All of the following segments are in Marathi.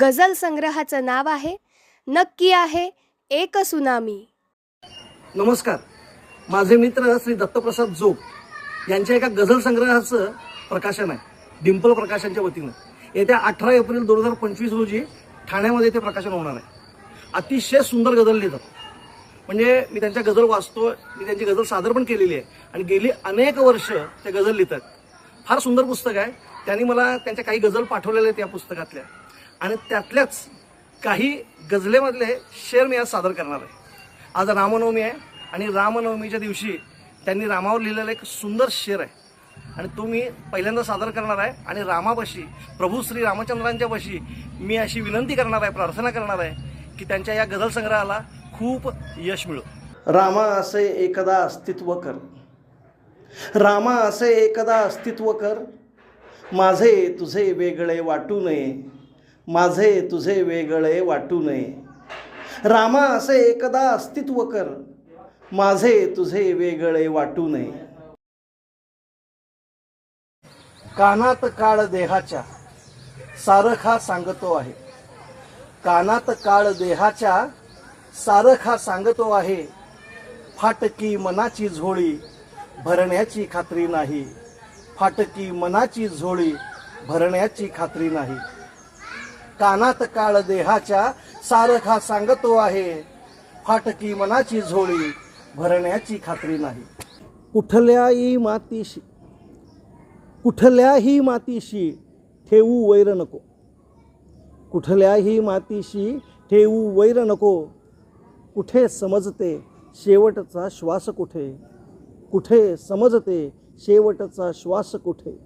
गझल संग्रहाचं नाव आहे नक्की आहे एक सुनामी. नमस्कार. माझे मित्र श्री दत्तप्रसाद जोग यांच्या एका गझल संग्रहाचं प्रकाशन आहे डिंपल प्रकाशनच्या वतीनं. येत्या अठरा एप्रिल दोन हजार पंचवीस रोजी ठाण्यामध्ये ते प्रकाशन होणार आहे. अतिशय सुंदर गझल लिहितात. म्हणजे मी त्यांच्या गझल वाचतो मी त्यांची गझल सादर पण केलेली आहे आणि गेली अनेक वर्ष ते गझल लिहितात. फार सुंदर पुस्तक आहे. त्यांनी मला त्यांच्या काही गझल पाठवलेल्या आहेत या पुस्तकातल्या. आणि त्यातल्याच काही गझलेमधले शेर मी आज सादर करणार आहे. आज रामनवमी आहे आणि रामनवमीच्या दिवशी त्यांनी रामावर लिहिलेला एक सुंदर शेर आहे. आणि तो मी पहिल्यांदा सादर करणार आहे आणि रामापाशी प्रभू श्री रामचंद्रांच्या पाशी मी अशी विनंती करणार आहे प्रार्थना करणार आहे की त्यांच्या या गझल संग्रहाला खूप यश मिळो. रामा असे एकदा अस्तित्व कर. रामा असे एकदा अस्तित्व कर. माझे तुझे वेगळे वाटू नये. माझे तुझे वेगळे वाटू नये. रामा असे एकदा अस्तित्व कर. माझे तुझे वेगळे वाटू नये. कानात काळ देहाच्या सारखा सांगतो आहे. कानात काळ देहाच्या सारखा सांगतो आहे. फाटकी मनाची झोळी भरण्याची खात्री नाही. फाटकी मनाची झोळी भरण्याची खात्री नाही. कानात काळ देहाच्या सारखा सांगतो आहे. फाटकी मनाची झोळी भरण्याची खात्री नाही. कुठल्याही मातीशी कुठल्याही मातीशी ठेवू वैर नको. कुठल्याही मातीशी ठेवू वैर नको. कुठे समजते शेवटचा श्वास कुठे? कुठे समजते शेवटचा श्वास कुठे?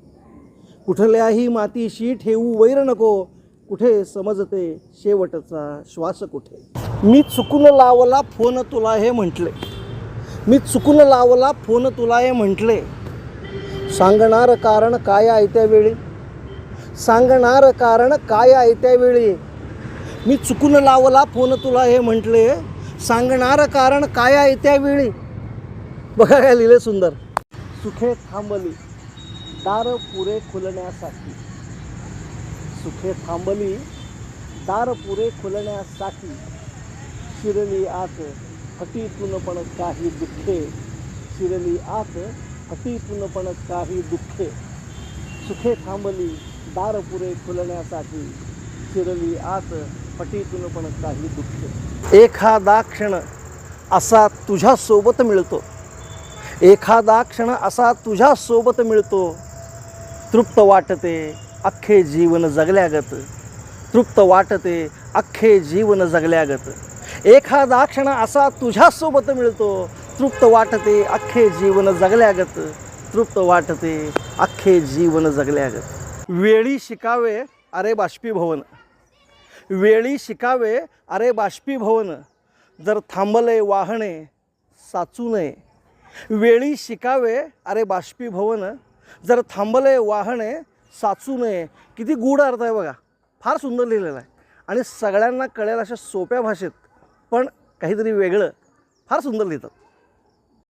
कुठल्याही मातीशी ठेवू वैर नको. कुठे समजते? शेवटचा श्वास कुठे? मी चुकून लावला फोन तुला हे म्हटले. मी चुकून लावला फोन तुला हे म्हटले. सांगणार कारण काय आहे त्यावेळी? सांगणार कारण काय आहे त्यावेळी? मी चुकून लावला फोन तुला हे म्हटले. सांगणार कारण काय आहे त्यावेळी? बघा काय लिहिले सुंदर. सुखे थांबली. दार पुरे खुलण्यासाठी. सुखे थांबली. दार पुरे खुलण्यासाठी शिरली आत हटीतून पण काही दुःखे. शिरली आत हटीतून पण काही दुःखे. सुखे थांबली दार पुरे खुलण्यासाठी शिरली आत हटीतून पण काही दुःखे. एखादा क्षण असा तुझ्यासोबत मिळतो. एखादा क्षण असा तुझ्या सोबत मिळतो. तृप्त वाटते. अख्खे जीवन जगल्यागत. तृप्त वाटते अख्खे जीवन जगल्यागत. एखादा क्षण असा तुझ्यासोबत मिळतो तृप्त वाटते अख्खे जीवन जगल्यागत. तृप्त वाटते अख्खे जीवन जगल्यागत. वेळी शिकावे अरे बाष्पीभवन. वेळी शिकावे अरे बाष्पीभवन. जर थांबले वाहणे साचू नये. वेळी शिकावे अरे बाष्पीभवन. जर थांबले वाहणे साचू नये. किती गूढ अर्थ आहे बघा. फार सुंदर लिहिलेला आहे. आणि सगळ्यांना कळेल अशा सोप्या भाषेत पण काहीतरी वेगळं फार सुंदर लिहितात.